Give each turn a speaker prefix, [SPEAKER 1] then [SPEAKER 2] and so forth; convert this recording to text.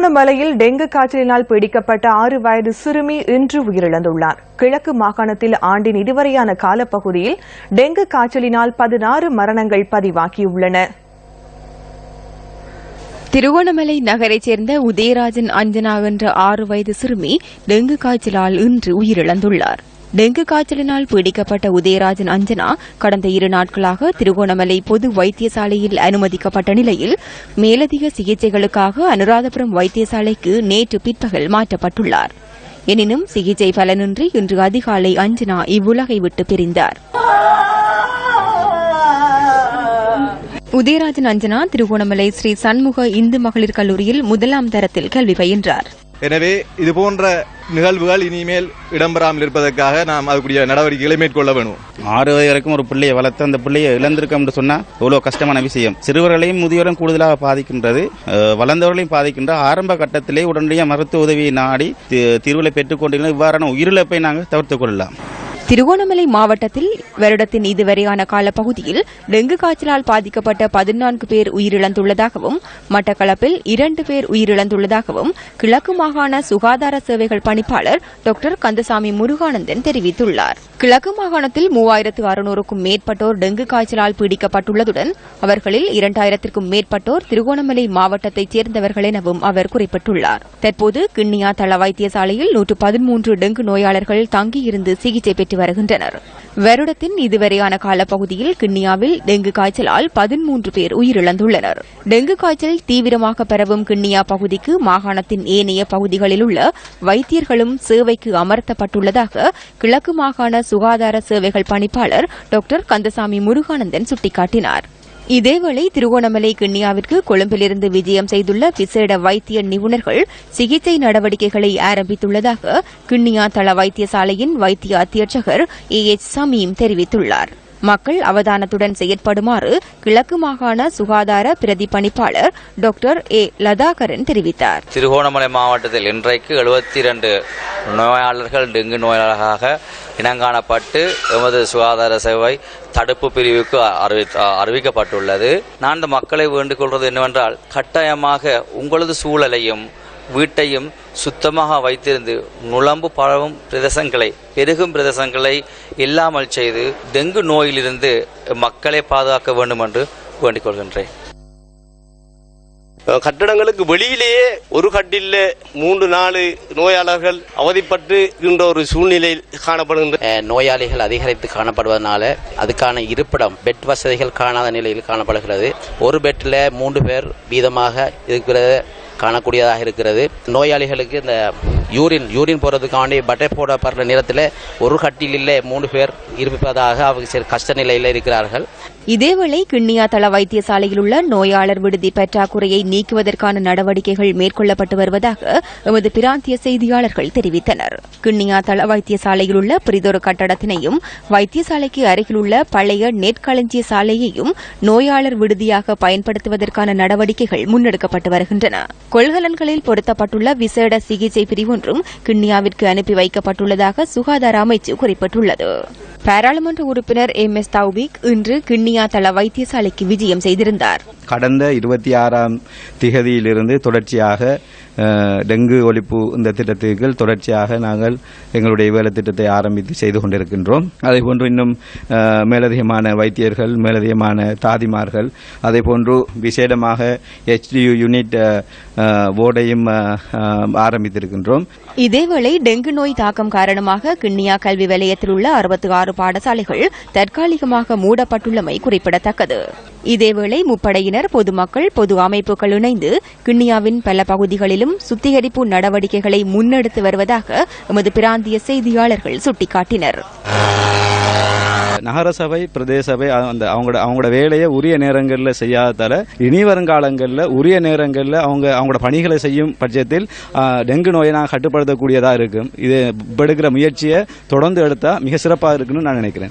[SPEAKER 1] திருகோணமலையில் டெங்கு காய்ச்சலினால் பீடிக்கப்பட்ட ஆறு வயது சிறுமி இன்று உயிரிழந்துள்ளார். கிழக்கு மாகாணத்தில் ஆண்டின் இதுவரையான காலப்பகுதியில் டெங்கு காய்ச்சலினால் பதினாறு மரணங்கள் பதிவாகியுள்ளன.
[SPEAKER 2] திருகோணமலை நகரைச் சேர்ந்த உதயராஜன் அஞ்சனா என்ற ஆறு வயது சிறுமி டெங்கு காய்ச்சலால் இன்று உயிரிழந்துள்ளார். டெங்கு காய்ச்சலினால் பீடிக்கப்பட்ட உதயராஜன் அஞ்சனா கடந்த இரு நாட்களாக திருகோணமலை பொது வைத்தியசாலையில் அனுமதிக்கப்பட்ட நிலையில் மேலதிக சிகிச்சைகளுக்காக அனுராதபுரம் வைத்தியசாலைக்கு நேற்று பிற்பகல் மாற்றப்பட்டுள்ளார். எனினும் சிகிச்சை பலனின்றி இன்று அதிகாலை அஞ்சனா இவ்வுலகை விட்டு பிரிந்தார். உதயராஜன் அஞ்சனா திருகோணமலை ஸ்ரீ சண்முக இந்து மகளிர் கல்லூரியில் முதலாம் தரத்தில் கல்வி பயின்றார்.
[SPEAKER 3] எனவே இது போன்ற நிகழ்வுகள் இனிமேல் இடம்பெறாமல் இருப்பதற்காக நாம் அதுக்குரிய நடவடிக்கைகளை மேற்கொள்ள வேணும்.
[SPEAKER 4] ஆறு வயது வரைக்கும் ஒரு பிள்ளையை வளர்த்து அந்த பிள்ளையை இழந்திருக்கோம் என்று சொன்னால் எவ்வளோ கஷ்டமான விஷயம். சிறுவர்களையும் முதியோரையும் கூடுதலாக பாதிக்கின்றது. வளர்ந்தவர்களையும் பாதிக்கின்ற ஆரம்ப கட்டத்திலே உடனடியாக மருத்துவ உதவியை நாடி தீர்வுகளை பெற்றுக்கொண்டிருந்த இவ்வாறான உயிரிழப்பை நாங்கள் தவிர்த்துக் கொள்ளலாம்.
[SPEAKER 2] திருகோணமலை மாவட்டத்தில் வருடத்தின் இதுவரையான காலப்பகுதியில் டெங்கு காய்ச்சலால் பாதிக்கப்பட்ட பதினான்கு பேர் உயிரிழந்துள்ளதாகவும் மட்டக்களப்பில் இரண்டு பேர் உயிரிழந்துள்ளதாகவும் கிழக்கு மாகாண சுகாதார சேவைகள் பணிப்பாளர் டாக்டர் கந்தசாமி முருகானந்தன் தெரிவித்துள்ளார். கிழக்கு மாகாணத்தில் மூவாயிரத்து அறுநூறுக்கும் மேற்பட்டோர் டெங்கு காய்ச்சலால் பீடிக்கப்பட்டுள்ளதுடன் அவர்களில் இரண்டாயிரத்திற்கும் மேற்பட்டோர் திருகோணமலை மாவட்டத்தைச் சேர்ந்தவர்கள் எனவும் அவர் குறிப்பிட்டுள்ளார். தற்போது கிண்ணியா தள வைத்தியசாலையில் நூற்று பதிமூன்று டெங்கு நோயாளர்கள் தங்கியிருந்து சிகிச்சை பெற்று வருகின்றனர். வருடத்தின் இதுவரையான காலப்பகுதியில் கிண்ணியாவில் டெங்கு காய்ச்சலால் பதிமூன்று பேர் உயிரிழந்துள்ளனர். டெங்கு காய்ச்சல் தீவிரமாக பரவும் கிண்ணியா பகுதிக்கு மாகாணத்தின் ஏனைய பகுதிகளில் உள்ள வைத்தியர்களும் சேவைக்கு அமர்த்தப்பட்டுள்ளதாக கிழக்கு மாகாண சுகாதார சேவைகள் பணிப்பாளர் டாக்டர் கந்தசாமி முருகானந்தன் சுட்டிக்காட்டினாா் இதேவேளை திருகோணமலை கிண்ணியாவிற்கு கொழும்பிலிருந்து விஜயம் செய்துள்ள விசேட வைத்திய நிபுணர்கள் சிகிச்சை நடவடிக்கைகளை ஆரம்பித்துள்ளதாக கிண்ணியா தள வைத்தியசாலையின் வைத்திய அத்தியட்சகர் ஏ எச் சமீம் தெரிவித்துள்ளார். மக்கள் அவதானத்துடன் செயற்படுமாறு கிழக்கு மாகாண சுகாதார பிரதிபணிப்பாளர் டாக்டர் ஏ லதாகரன் தெரிவித்தார்.
[SPEAKER 5] திருகோணமலை மாவட்டத்தில் இன்றைக்கு எழுபத்தி இரண்டு நோயாளர்கள் டெங்கு நோயாளர்களாக இனங்காணப்பட்டு எமது சுகாதார சேவை தடுப்பு பிரிவுக்கு அறிவி அறிவிக்கப்பட்டுள்ளது. நான் இந்த மக்களை வேண்டுகொள்வது என்னவென்றால் கட்டாயமாக உங்களது சூழலையும் வீட்டையும் சுத்தமாக வைத்திருந்து நுழம்பு பழவும் பிரதேசங்களை பெருகும் பிரதேசங்களை இல்லாமல் செய்து டெங்கு நோயிலிருந்து மக்களை பாதுகாக்க வேண்டும் என்று வேண்டிக் கொள்கின்றேன்
[SPEAKER 6] கட்டடங்களுக்கு வெளியிலேயே ஒரு கட்டில மூன்று நாலு நோயாளர்கள் அவதிப்பட்டு இருக்கின்ற ஒரு சூழ்நிலை காணப்படுகின்ற
[SPEAKER 7] நோயாளிகள் அதிகரித்து காணப்படுவதனால அதுக்கான இருப்பிடம் பெட் வசதிகள் காணாத நிலையில் காணப்படுகிறது. ஒரு பெட்டில் மூன்று பேர் வீதமாக இருக்கிறது காணக்கூடியதாக இருக்கிறது. நோயாளிகளுக்கு இந்த யூரின் யூரின் போகிறதுக்காண்டி பட்டை போடப்படுற நேரத்தில் ஒரு கட்டிலில் மூணு பேர் இருப்பதாக அவங்க கஷ்ட நிலையில் இருக்கிறார்கள்.
[SPEAKER 2] இதேவேளை கிண்ணியா தள வைத்தியசாலையில் உள்ள நோயாளர் விடுதி பற்றாக்குறையை நீக்குவதற்கான நடவடிக்கைகள் மேற்கொள்ளப்பட்டு வருவதாக எமது பிராந்திய செய்தியாளர்கள் தெரிவித்தனர். கிண்ணியா தள வைத்தியசாலையில் உள்ள பிரிதொரு கட்டடத்தினையும் வைத்தியசாலைக்கு அருகில் உள்ள பழைய நெற்களஞ்சிய சாலையையும் நோயாளர் விடுதியாக பயன்படுத்துவதற்கான நடவடிக்கைகள் முன்னெடுக்கப்பட்டு வருகின்றன. கொள்கலன்களில் பொருத்தப்பட்டுள்ள விசேட சிகிச்சை பிரிவு ஒன்றும் கிண்ணியாவிற்கு அனுப்பி வைக்கப்பட்டுள்ளதாக சுகாதார அமைச்சு குறிப்பிட்டுள்ளது. பாராளுமன்ற உறுப்பினர் எம். எஸ். தௌபிக் இன்று கிண்ணியா தள வைத்தியசாலைக்கு விஜயம் செய்திருந்தார்.
[SPEAKER 8] கடந்த இருபத்தி ஆறாம் திகதியிலிருந்து தொடர்ச்சியாக டெங்கு ஒழிப்பு இந்த திட்டத்திற்கு தொடர்ச்சியாக நாங்கள் எங்களுடைய வேலை திட்டத்தை ஆரம்பித்து செய்து கொண்டிருக்கின்றோம். அதே போன்று இன்னும் மேலதிகமான வைத்தியர்கள் மேலதிகமான தாதிமார்கள் அதே போன்று விசேடமாக HDU யூனிட் அஹ், போர்டையும் ஆரம்பித்திருக்கின்றோம்.
[SPEAKER 2] இதேவேளை டெங்கு நோய் தாக்கம் காரணமாக கிண்ணியா கல்வி வலயத்தில் உள்ள அறுபத்தி ஆறு பாடசாலைகள் தற்காலிகமாக மூடப்பட்டுள்ளமை குறிப்பிடத்தக்கது. இதேவேளை முப்படையினர் பொதுமக்கள் பொது அமைப்புகள் இணைந்து கிண்ணியாவின் பல பகுதிகளிலும் சுத்திகரிப்பு நடவடிக்கைகளை முன்னெடுத்து வருவதாக எமது பிராந்திய செய்தியாளர்கள் சுட்டிக்காட்டினர்.
[SPEAKER 8] நகரசபை பிரதேச சபை அந்த அவங்களோட அவங்களோட வேலையை உரிய நேரங்களில் செய்யாததால இனி வருங்காலங்களில் உரிய நேரங்களில் அவங்க அவங்களோட பணிகளை செய்யும் பட்சத்தில் டெங்கு நோயை நான் கட்டுப்படுத்தக்கூடியதாக இருக்கும். இது எடுக்கிற முயற்சியை தொடர்ந்து எடுத்தால் மிக சிறப்பாக இருக்குன்னு நான் நினைக்கிறேன்.